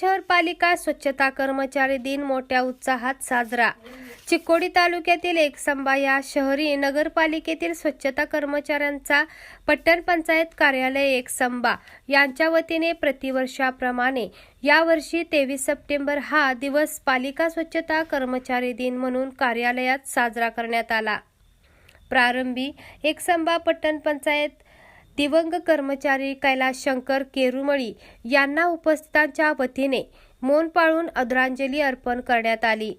शहर पालिका स्वच्छता कर्मचारी दिन मोठ्या उत्साहात साजरा. चिकोडी तालुक्यातील एकसंबा या शहरी नगरपालिकेतील स्वच्छता कर्मचाऱ्यांचा पट्टण पंचायत कार्यालय एकसंबा यांच्या वतीने प्रतिवर्षाप्रमाणे यावर्षी तेवीस सप्टेंबर हा दिवस पालिका स्वच्छता कर्मचारी दिन म्हणून कार्यालयात साजरा करण्यात आला. प्रारंभी एकसंबा पट्टण पंचायत दिवंग कर्मचारी कैलास शंकर केरुमळी यांना उपस्थितांच्या वतीने मौन पाळून आदरांजली अर्पण करण्यात आली.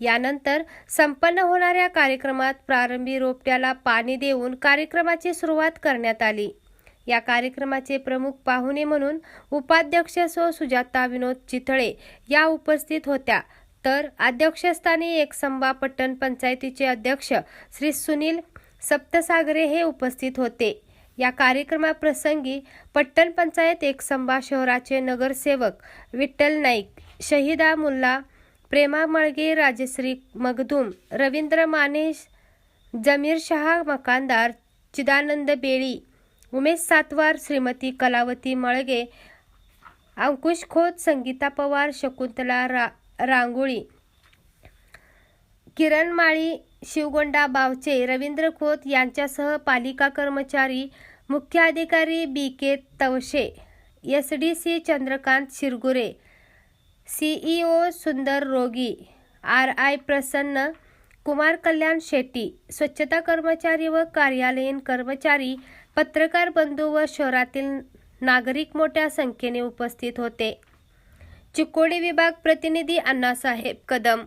यानंतर संपन्न होणाऱ्या कार्यक्रमात प्रारंभी रोपट्याला पाणी देऊन कार्यक्रमाची सुरुवात करण्यात आली. या कार्यक्रमाचे प्रमुख पाहुणे म्हणून उपाध्यक्ष सो सुजाता विनोद चितळे या उपस्थित होत्या. तर अध्यक्षस्थानी एकसंबा पट्टण पंचायतीचे अध्यक्ष श्री सुनील सप्तसागरे हे उपस्थित होते. या कार्यक्रमाप्रसंगी पट्टण पंचायत एकसंबा शहराचे नगरसेवक विठ्ठल नाईक शहीदा मुल्ला प्रेमा मळगे राजश्री मगदूम रवींद्र माने जमीर शहा मकानदार चिदानंद बेळी उमेश सातवार श्रीमती कलावती मळगे अंकुश खोत संगीता पवार शकुंतला रा रांगोळी किरण माळी शिवगोंडा बावचे रवींद्र खोत यांच्यासह पालिका कर्मचारी मुख्याधिकारी B K Tavshe S D C Chandrakant Shirgure CEO Sundar रोगी आर आय प्रसन्न कुमार कल्याण शेट्टी स्वच्छता कर्मचारी व कार्यालयीन कर्मचारी पत्रकार बंधू व शहरातील नागरिक मोठ्या संख्येने उपस्थित होते. चिकोडी विभाग प्रतिनिधी अण्णासाहेब कदम